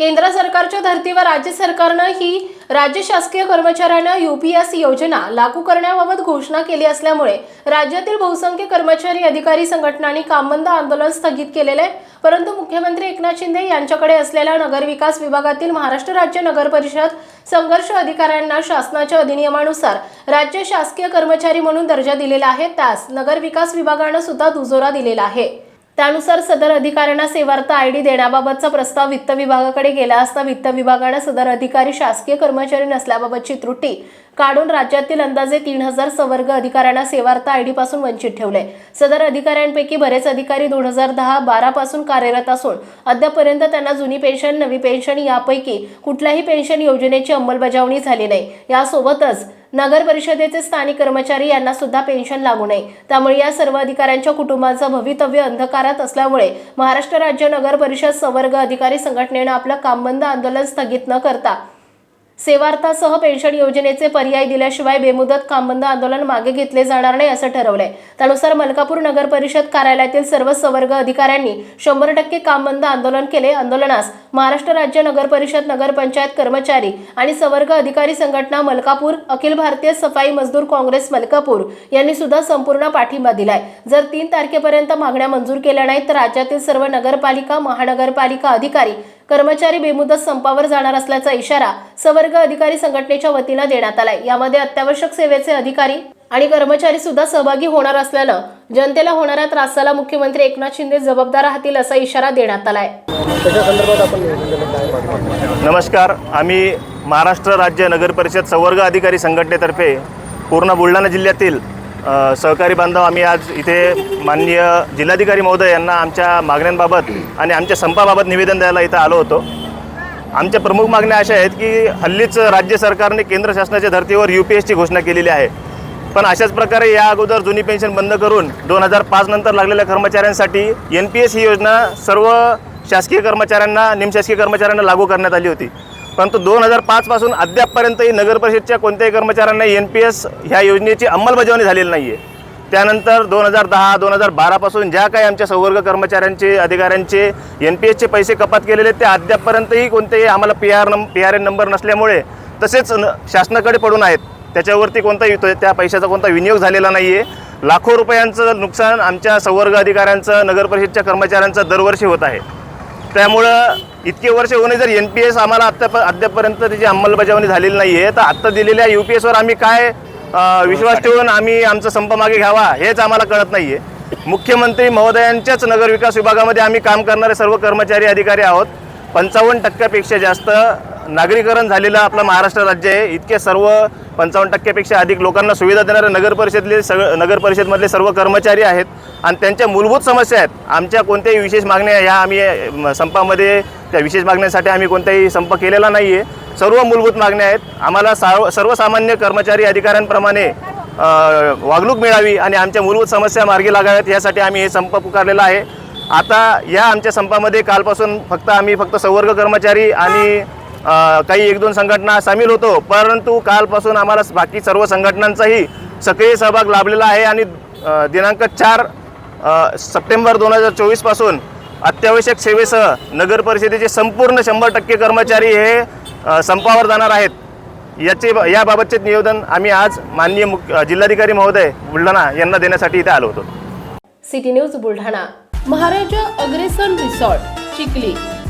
केंद्र सरकारच्या धर्तीवर राज्य सरकारनं ही राज्य शासकीय कर्मचाऱ्यांना युपीएस योजना लागू करण्याबाबत घोषणा केली असल्यामुळे राज्यातील बहुसंख्य कर्मचारी अधिकारी संघटनांनी कामबंद आंदोलन स्थगित केलेले आहे. परंतु मुख्यमंत्री एकनाथ शिंदे यांच्याकडे असलेल्या नगरविकास विभागातील महाराष्ट्र राज्य नगर परिषद संघर्ष अधिकाऱ्यांना शासनाच्या अधिनियमानुसार राज्य शासकीय कर्मचारी म्हणून दर्जा दिलेला आहे. त्यास नगरविकास विभागानं सुद्धा दुजोरा दिलेला आहे. त्यानुसार सदर अधिकाऱ्यांना सेवार्थ आय डी देण्याबाबतचा प्रस्ताव वित्त विभागाकडे गेला असता वित्त विभागानं सदर अधिकारी शासकीय कर्मचारी नसल्याबाबतची त्रुटी काढून राज्यातील अंदाजे तीन हजार सवर्ग अधिकाऱ्यांना सेवार्थ आय डी पासून वंचित ठेवले सदर अधिकाऱ्यांपैकी बरेच अधिकारी दोन हजार दहा बारा पासून कार्यरत असून अद्यापर्यंत त्यांना जुनी पेन्शन नवी पेन्शन यापैकी कुठल्याही पेन्शन योजनेची अंमलबजावणी झाली नाही. यासोबतच नगर परिषदेचे स्थानिक कर्मचारी यांना सुद्धा पेन्शन लागू नये. त्यामुळे या सर्व अधिकाऱ्यांच्या कुटुंबाचं भवितव्य अंधकारात असल्यामुळे महाराष्ट्र राज्य नगर परिषद संवर्ग अधिकारी संघटनेनं आपलं कामबंद आंदोलन स्थगित न करता सेवार्थासह पेन्शन योजनेचे पर्याय दिल्याशिवाय बेमुदत कामबंद आंदोलन मागे घेतले जाणार नाही असं ठरवलंय. त्यानुसार मलकापूर नगर परिषद कार्यालयातील सर्व संवर्ग अधिकाऱ्यांनी शंभर टक्के कामबंद आंदोलन केले. आंदोलनास महाराष्ट्र राज्य नगर परिषद नगरपंचायत कर्मचारी आणि संवर्ग अधिकारी संघटना मलकापूर अखिल भारतीय सफाई मजदूर काँग्रेस मलकापूर यांनी सुद्धा संपूर्ण पाठिंबा दिलाय. जर तीन तारखेपर्यंत मागण्या मंजूर केल्या नाहीत तर राज्यातील सर्व नगरपालिका महानगरपालिका अधिकारी कर्मचारी बेमुदत संपावर जाणार असल्याचा इशारा संवर्ग अधिकारी संघटनेच्या वतीनं देण्यात आलाय. यामध्ये अत्यावश्यक सेवेचे अधिकारी आणि कर्मचारी सुद्धा सहभागी होणार असल्यानं जनतेला होणाऱ्या त्रासाला मुख्यमंत्री एकनाथ शिंदे जबाबदार राहतील असा इशारा देण्यात आलाय? नमस्कार. आम्ही महाराष्ट्र राज्य नगर परिषद संवर्ग अधिकारी संघटनेतर्फे पूर्ण बुलढाणा जिल्ह्यातील सहकारी बांधव आम्ही आज इथे माननीय जिल्हाधिकारी महोदय यांना आमच्या मागण्यांबाबत आणि आमच्या संपाबाबत निवेदन द्यायला इथं आलो होतो. आमच्या प्रमुख मागण्या अशा आहेत की हल्लीच राज्य सरकारने केंद्र शासनाच्या धर्तीवर यू पी एसची घोषणा केलेली आहे. पण अशाच प्रकारे या अगोदर जुनी पेन्शन बंद करून दोन हजार पाच नंतर लागलेल्या कर्मचाऱ्यांसाठी एन पी एस ही योजना सर्व शासकीय कर्मचाऱ्यांना निमशासकीय कर्मचाऱ्यांना लागू करण्यात आली होती. परंतु दोन हजार पाचपासून अद्यापपर्यंतही नगर परिषदच्या कोणत्याही कर्मचाऱ्यांना एन पी एस ह्या योजनेची अंमलबजावणी झालेली नाही आहे त्यानंतर दोन हजार दहा दोन हजार बारापासून ज्या काही आमच्या संवर्ग कर्मचाऱ्यांचे अधिकाऱ्यांचे एन पी एसचे पैसे कपात केलेले आहेत, ते अद्यापपर्यंतही कोणतेही आम्हाला P R number P R N number नसल्यामुळे तसेच न शासनाकडे पडून आहेत. त्याच्यावरती कोणताही त्या पैशाचा कोणता विनियोग झालेला नाही आहे लाखो रुपयांचं नुकसान आमच्या संवर्ग अधिकाऱ्यांचं नगर परिषदच्या कर्मचाऱ्यांचं दरवर्षी होत आहे. त्यामुळं इतके वर्ष होणे जर एन पी एस आम्हाला आत्ता अद्यापर्यंत त्याची अंमलबजावणी झालेली नाही आहे तर आत्ता दिलेल्या यू पी एसवर आम्ही काय विश्वास ठेवून आम्ही आमचा संप मागे घ्यावा हेच आम्हाला कळत नाही आहे मुख्यमंत्री महोदयांच्याच नगर विकास विभागामध्ये आम्ही काम करणारे सर्व कर्मचारी अधिकारी आहोत. पंचावन्न टक्क्यापेक्षा जास्त नागरीकरण झालेलं आपलं महाराष्ट्र राज्य आहे. इतके सर्व पंचावन्न टक्क्यापेक्षा अधिक लोकांना सुविधा देणारे नगर परिषदले सगळं नगर परिषदमधले सर्व कर्मचारी आहेत. आणि त्यांच्या मूलभूत समस्या आहेत. आमच्या कोणत्याही विशेष मागण्या ह्या आम्ही संपामध्ये त्या विशेष मागण्यासाठी आम्ही कोणताही संप केलेला नाही आहे सर्व मूलभूत मागण्या आहेत. आम्हाला साव सर्वसामान्य कर्मचारी अधिकाऱ्यांप्रमाणे वागणूक मिळावी आणि आमच्या मूलभूत समस्या मार्गी लागाव्यात यासाठी आम्ही हे संप पुकारलेला आहे. आता या आमच्या संपामध्ये कालपासून फक्त आम्ही फक्त संवर्ग कर्मचारी आणि काही एक दोन संघटना सामील होतो परंतु कालपासून आम्हाला बाकी सर्व संघटनांचाही सक्रिय सहभाग लाभलेला आहे आणि दिनांक चार सप्टेंबर दोन हजार चोवीसपासून अत्यावश्यक सेवेसह नगर परिषदेचे संपूर्ण शंभर टक्के कर्मचारी हे संपावर जाणार आहेत. याचे याबाबतचे निवेदन आम्ही आज माननीय मुख्य जिल्हाधिकारी महोदय बुलढाणा यांना देण्यासाठी इथे आलो होतो. City news Buldhana. Maharaja Agrasen resort Chikhli.